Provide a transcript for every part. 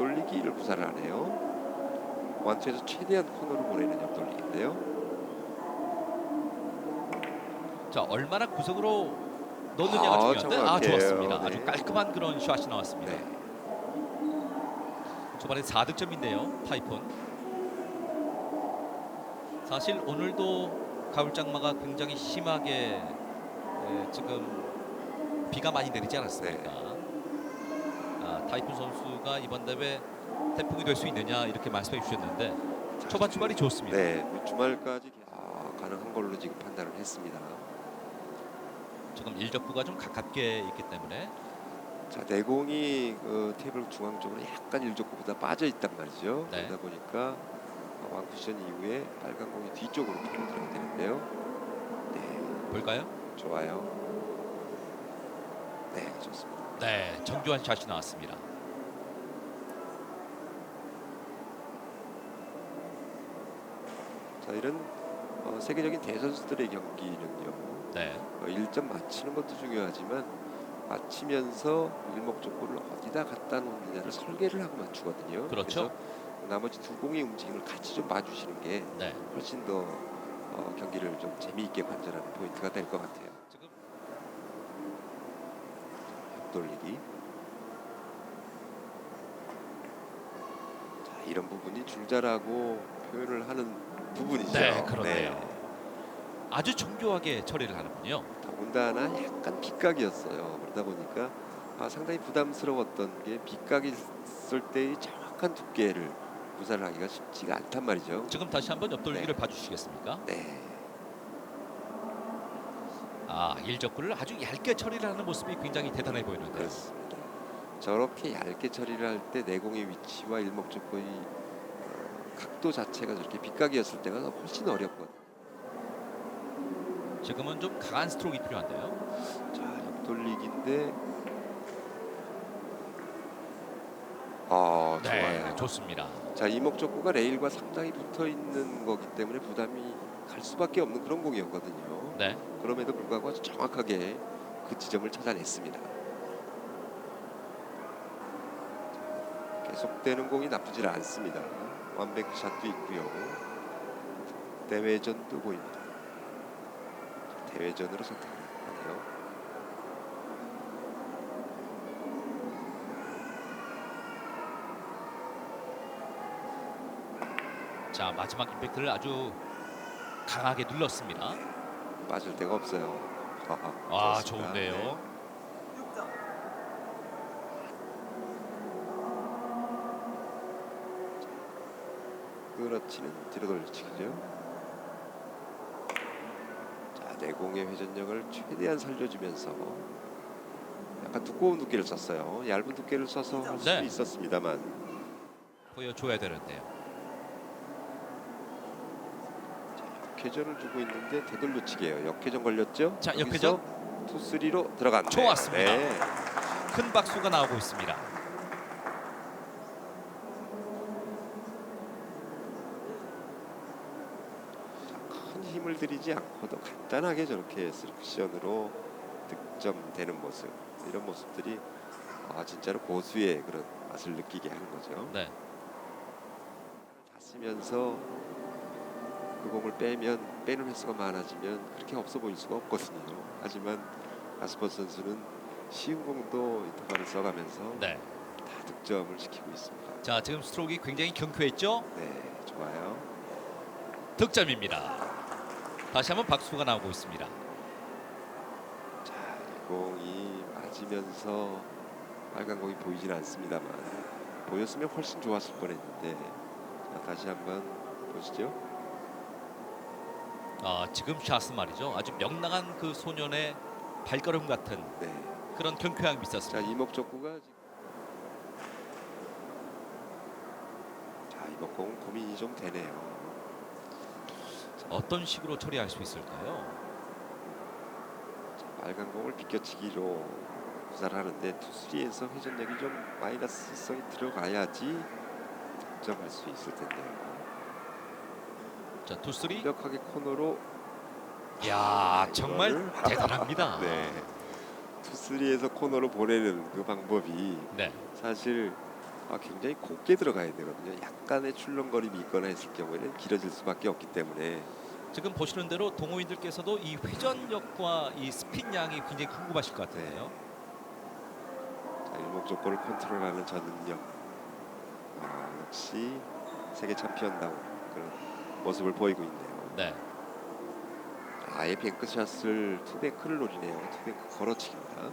옆돌리기를 구사를 하네요. 완투에서 최대한 코너로 보내는 옆돌리기인데요. 자 얼마나 구석으로 넣느냐가 아, 중요한데 아 정확해요. 좋았습니다. 네. 아주 깔끔한 그런 샷이 나왔습니다. 네. 초반에 4득점인데요. 타이푼. 사실 오늘도 가을장마가 굉장히 심하게 에, 지금 비가 많이 내리지 않았습니까? 아, 타이푼 선수가 이번 대회 태풍이 될 수 있느냐 이렇게 말씀해 주셨는데 초반 출발이 좋습니다. 네, 뭐 주말까지 아, 가능한 걸로 지금 판단을 했습니다. 지금 일적구가 좀 가깝게 있기 때문에 자, 내공이 그 테이블 중앙 쪽으로 약간 일족구보다 빠져 있단 말이죠. 네. 그러다 보니까 어, 왕쿠션 이후에 빨간 공이 뒤쪽으로 들어야 되는데요. 네, 볼까요? 좋아요. 네, 좋습니다. 네, 정교한 샷이 나왔습니다. 이런 어, 세계적인 대선수들의 경기는요. 네, 어, 1점 맞히는 것도 중요하지만 맞히면서 일목적구를 어디다 갖다 놓느냐를 설계를 하고 맞추거든요. 그렇죠. 그래서 나머지 두 공의 움직임을 같이 좀 봐주시는 게 네. 훨씬 더 어, 경기를 좀 재미있게 관전하는 포인트가 될 것 같아요. 지금 옆돌리기. 자, 이런 부분이 줄자라고 표현을 하는 부분이죠. 네, 그렇네요. 아주 정교하게 처리를 하는군요. 더군다나 약간 빗각이었어요. 그러다 보니까 아, 상당히 부담스러웠던 게 빗각이 있을 때의 정확한 두께를 구사를 하기가 쉽지가 않단 말이죠. 지금 다시 한번 옆돌리기를 봐주시겠습니까? 네, 아 일적구를 아주 얇게 처리를 하는 모습이 굉장히 대단해 보이는데요. 그렇습니다. 저렇게 얇게 처리를 할 때 내공의 위치와 일목적거의 어, 각도 자체가 저렇게 빗각이었을 때가 훨씬 어렵거든요. 지금은 좀 강한 스트로크가 필요한데요. 자, 옆돌리기인데 아, 좋아요. 네, 좋습니다. 자 이목적구가 레일과 상당히 붙어 있는 거기 때문에 부담이 갈 수밖에 없는 그런 공이었거든요. 네, 그럼에도 불구하고 아주 정확하게 그 지점을 찾아냈습니다. 계속되는 공이 나쁘지 않습니다. 완백 샷도 있고요. 대회전도 보입니다. 대회전으로 선택하네요. 자 마지막 임팩트를 아주 강하게 눌렀습니다. 빠질 데가 없어요. 아. 네. 좋은데요. 끊어치는 뒤로 돌려치기죠. 자, 내공의 회전력을 최대한 살려주면서 약간 두꺼운 두께를 썼어요. 얇은 두께를 써서 할 수도 네. 있었습니다만 보여줘야 되는데요. 역회전을 주고 있는데 되돌려치기예요. 역회전 걸렸죠? 자, 여기서 역회전. 투쓰리로 들어갔네요. 좋았습니다. 네. 큰 박수가 나오고 있습니다. 큰 힘을 들이지 않고도 간단하게 저렇게 섹션으로 득점되는 모습 이런 모습들이 아 진짜로 고수의 그런 맛을 느끼게 하는 거죠. 네, 다 쓰면서 그 공을 빼면 빼는 횟수가 많아지면 그렇게 없어 보일 수가 없거든요. 하지만 아스퍼 선수는 쉬운 공도 인터벌을 써가면서 네. 다 득점을 시키고 있습니다. 자 지금 스트로크가 굉장히 경쾌했죠? 네, 좋아요. 득점입니다. 다시 한번 박수가 나오고 있습니다. 자, 이 공이 맞으면서 빨간 공이 보이진 않습니다만 보였으면 훨씬 좋았을 뻔했는데 자, 다시 한번 보시죠. 아, 지금 샷은 말이죠. 아주 명랑한 그 소년의 발걸음 같은 네, 그런 경쾌함이 자 있었습니다. 이목적구가 지금 자 이번 공은 고민이 좀 되네요. 어떤 식으로 처리할 수 있을까요? 자, 빨간 공을 비껴치기로 구사를 하는데 투수리에서 회전력이 좀 마이너스성이 들어가야지 득점할 수 있을 텐데요. 자, 투쓰리. 완벽하게 코너로 야, 정말 이거를- 대단합니다. 네 투쓰리에서 코너로 보내는 그 방법이 네. 사실 아, 굉장히 곱게 들어가야 되거든요. 약간의 출렁거림이 있거나 했을 경우에는 길어질 수밖에 없기 때문에 지금 보시는 대로 동호인들께서도 이 회전력과 이 스핀 양이 굉장히 궁금하실 것 같은데요. 자, 일목적고를 컨트롤하는 저 능력 아, 역시 세계 챔피언다운 그런 모습을 보이고 있네요. 네. 아예 뱅크샷을 투뱅크를 노리네요. 투뱅크 걸어치기입니다.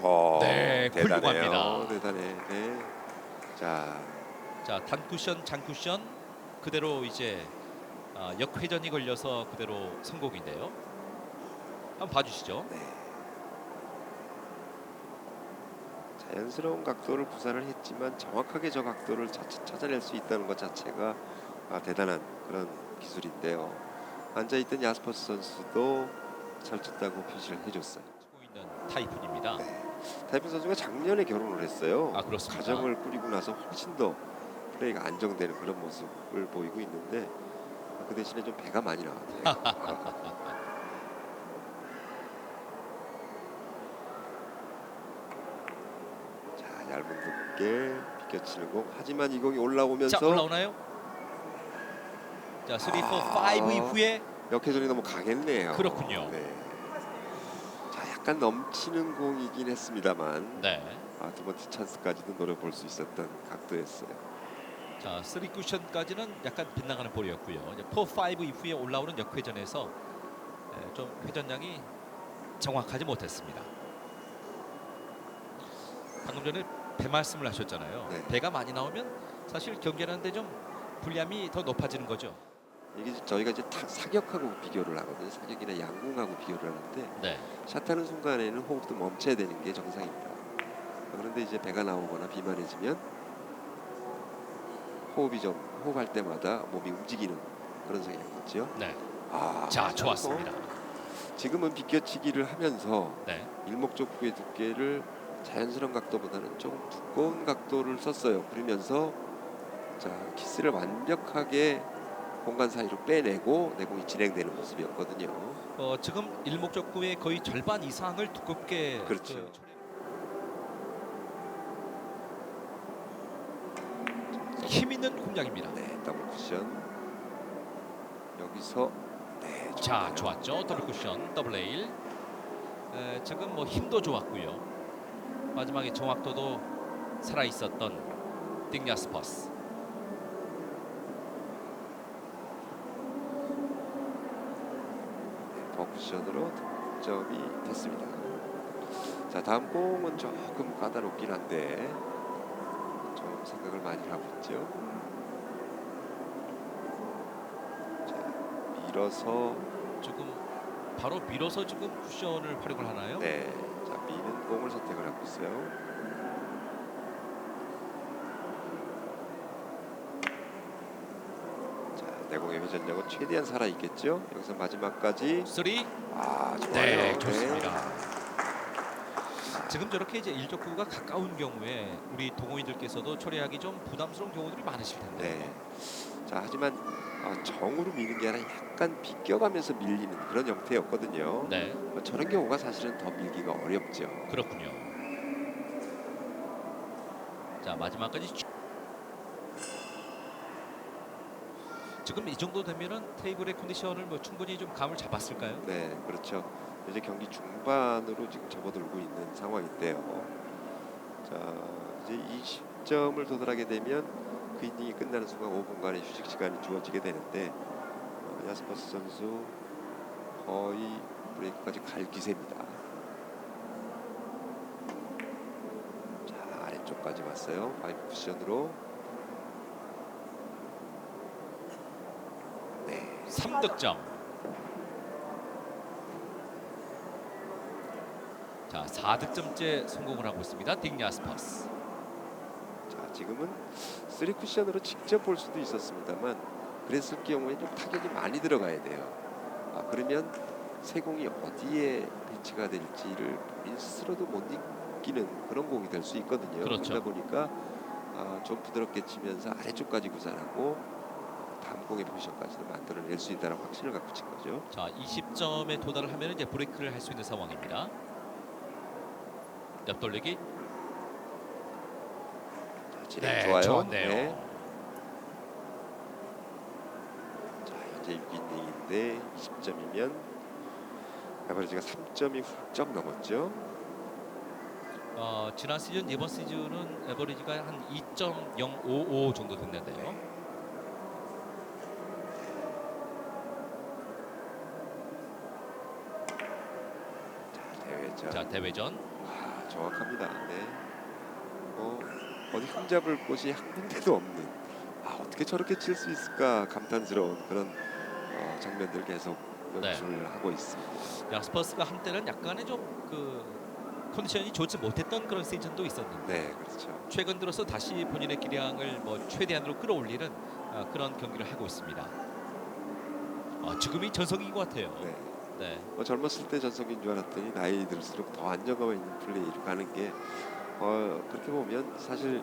더 네, 대단해요. 훌륭합니다. 대단해. 네. 자, 자 단쿠션, 장쿠션 그대로 이제 아, 역회전이 걸려서 그대로 성공인데요. 한번 봐주시죠. 네. 자연스러운 각도를 구사를 했지만 정확하게 저 각도를 자칫 찾아낼 수 있다는 것 자체가 아, 대단한 그런 기술인데요. 앉아있던 야스퍼스 선수도 잘 쳤다고 표시를 해줬어요. 치고 있는 타이푼입니다. 네. 타이푼 선수가 작년에 결혼을 했어요. 아 그렇습니다. 가정을 꾸리고 나서 훨씬 더 플레이가 안정되는 그런 모습을 보이고 있는데 그 대신에 좀 배가 많이 나왔네요. 자 얇은 두께 비껴치는 공 하지만 이 공이 올라오면서 자 올라오나요? 자 3, 4, 5 아. 이후에 역회전이 너무 강했네요. 그렇군요. 네. 자 약간 넘치는 공이긴 했습니다만 네. 아, 두 번째 찬스까지도 노려볼 수 있었던 각도였어요. 자 3 쿠션까지는 약간 빗나가는 볼이었고요. 이제 4, 5 이후에 올라오는 역회전에서 에, 좀 회전량이 정확하지 못했습니다. 방금 전에 배 말씀을 하셨잖아요. 네. 배가 많이 나오면 사실 경기하는데 좀 불리함이 더 높아지는 거죠. 이게 저희가 이제 타, 사격하고 비교를 하거든요. 사격이나 양궁하고 비교를 하는데 네. 샷하는 순간에는 호흡도 멈춰야 되는 게 정상입니다. 그런데 이제 배가 나오거나 비만해지면 호흡이 좀 호흡할 때마다 몸이 움직이는 그런 성향이죠. 네. 아, 자뭐 좋았습니다. 지금은 비껴치기를 하면서 네. 일목적구의 두께를 자연스러운 각도보다는 조금 두꺼운 각도를 썼어요. 그러면서 자 키스를 완벽하게 공간 사이로 빼내고 내공이 진행되는 모습이었거든요. 어, 지금 일목적구의 거의 절반 이상을 두껍게 그렇죠. 그 처리- 힘 있는 공략입니다. 네, 더블 쿠션 여기서 네, 자. 좋았죠 더블 쿠션 더블 레일 에, 지금 뭐 힘도 좋았고요 마지막에 정확도도 살아 있었던 띵야스퍼스 버쿠션으로 득점이 됐습니다. 자 다음 공은 조금 까다롭긴 한데 좀 생각을 많이 하고 있죠. 자 밀어서 조금 바로 밀어서 지금 쿠션을 활용을 하나요? 네, 자 미는 공을 선택을 하고 있어요. 내공의 회전력은 최대한 살아 있겠죠. 여기서 마지막까지 쓰리 아 좋아요. 네 좋습니다. 지금 저렇게 이제 일적구가 가까운 경우에 우리 동호인들께서도 처리하기 좀 부담스러운 경우들이 많으실 텐데. 네. 자 하지만 어, 정으로 미는 게 아니라 약간 비껴가면서 밀리는 그런 형태였거든요. 네, 어, 저런 경우가 사실은 더 밀기가 어렵죠. 그렇군요. 자 마지막까지 지금 이 정도 되면은 테이블의 컨디션을 뭐 충분히 좀 감을 잡았을까요? 네, 그렇죠. 이제 경기 중반으로 지금 접어들고 있는 상황인데요. 자, 이제 이 시점을 도달하게 되면 그 이닝이 끝나는 순간 5분간의 휴식 시간이 주어지게 되는데 어, 야스퍼스 선수 거의 브레이크까지 갈 기세입니다. 자, 아래쪽까지 왔어요. 파이브 쿠션으로. 네, 3 득점. 자, 4득점째 성공을 하고 있습니다. 딩야스퍼스. 자 지금은 쓰리 쿠션으로 직접 볼 수도 있었습니다만 그랬을 경우에 좀 타격이 많이 들어가야 돼요. 아 그러면 세공이 어디에 배치가 될지를 본인 스스로도 못 느끼는 그런 공이 될 수 있거든요. 그렇죠. 그러다 보니까 아, 좀 부드럽게 치면서 아래쪽까지 구사하고 다음 공의 포지션까지도 만들어낼 수 있다는 확신을 갖고 친 거죠. 자, 20점에 도달을 하면 이제 브레이크를 할 수 있는 상황입니다. 옆 돌리기. 자, 진행 네, 좋아요. 좋았네요. 네. 자, 현재 6이닝인데 20점이면 에버리지가 3점이 훌쩍 넘었죠. 어, 지난 시즌 이번 시즌은 에버리지가 한 2.055 정도 됐는데요. 자, 대회전. 아, 정확합니다. 네. 어, 어디 흠잡을 곳이 한 군데도 없는. 아, 어떻게 저렇게 칠 수 있을까 감탄스러운 그런 어, 장면들 계속 네. 연출을 하고 있습니다. 야, 스퍼스가 한때는 약간의 좀 그 컨디션이 좋지 못했던 그런 시즌도 있었는데 네, 그렇죠. 최근 들어서 다시 본인의 기량을 뭐 최대한으로 끌어올리는 어, 그런 경기를 하고 있습니다. 아, 지금이 전성기인 것 같아요. 네. 네. 뭐 젊었을 때 전성기인 줄 알았더니 나이 들수록 더 안정감 있는 플레이로 가는 게 어, 그렇게 보면 사실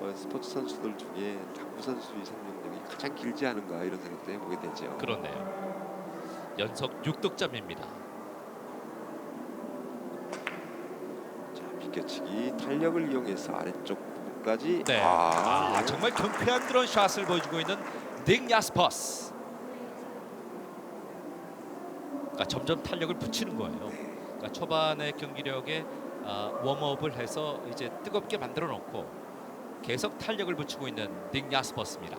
어, 스포츠 선수들 중에 당구 선수의 생명력이 가장 길지 않은가 이런 생각도 해보게 되죠. 그렇네요. 연속 6득점입니다. 자, 비껴치기 탄력을 이용해서 아래쪽 부분까지 네. 아, 아, 정말 경쾌한 그런 샷을 보여주고 있는 닉 야스퍼스. 그러니까 점점 탄력을 붙이는 거예요. 그러니까 초반의 경기력에 아, 웜업을 해서 이제 뜨겁게 만들어 놓고 계속 탄력을 붙이고 있는 닉 야스퍼스입니다.